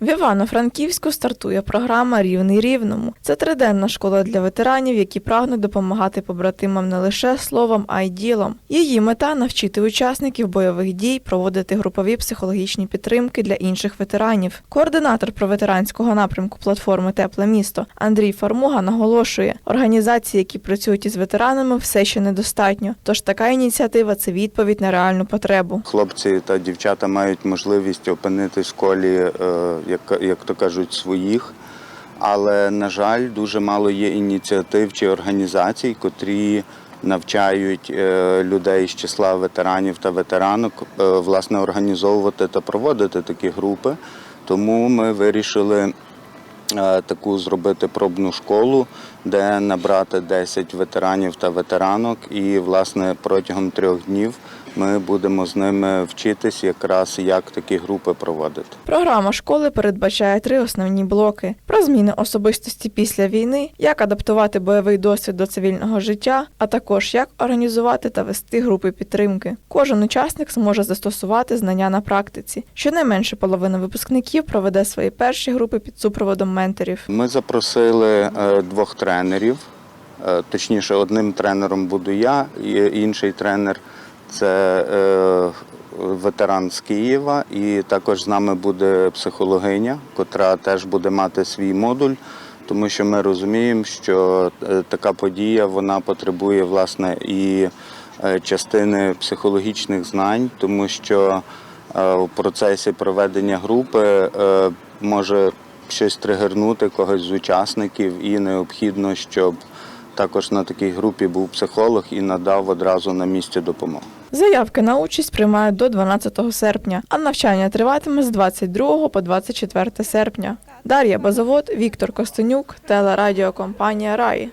В Івано-Франківську стартує програма Рівний рівному. Це триденна школа для ветеранів, які прагнуть допомагати побратимам не лише словом, а й ділом. Її мета навчити учасників бойових дій проводити групові психологічні підтримки для інших ветеранів. Координатор проветеранського напрямку платформи Тепле місто Андрій Фармуга наголошує, організації, які працюють із ветеранами, все ще недостатньо. Тож така ініціатива це відповідь на реальну потребу. Хлопці та дівчата мають можливість опинити в школі, е, як, як то кажуть, своїх. Але, на жаль, дуже мало є ініціатив чи організацій, котрі навчають е, людей з числа ветеранів та ветеранок е, власне організовувати та проводити такі групи. Тому ми вирішили е, таку зробити пробну школу, де набрати 10 ветеранів та ветеранок. І, власне, протягом трьох днів ми будемо з ними вчитись якраз як такі групи проводити. Програма школи передбачає три основні блоки: про зміни особистості після війни, як адаптувати бойовий досвід до цивільного життя, а також як організувати та вести групи підтримки. Кожен учасник зможе застосувати знання на практиці. Щонайменше половина випускників проведе свої перші групи під супроводом менторів. Ми запросили е, двох тренерів. Е, Точніше, одним тренером буду я, і інший тренер це е, ветеран з Києва. І також з нами буде психологиня, котра теж буде мати свій модуль, тому що ми розуміємо, що е, така подія вона потребує власне і е, частини психологічних знань, тому що в процесі проведення групи може щось тригернути когось з учасників, і необхідно, щоб також на такій групі був психолог і надав одразу на місці допомогу. Заявки на участь приймають до 12 серпня, а навчання триватиме з 22 по 24 серпня. Дар'я Базовод, Віктор Костенюк, телерадіокомпанія Раї.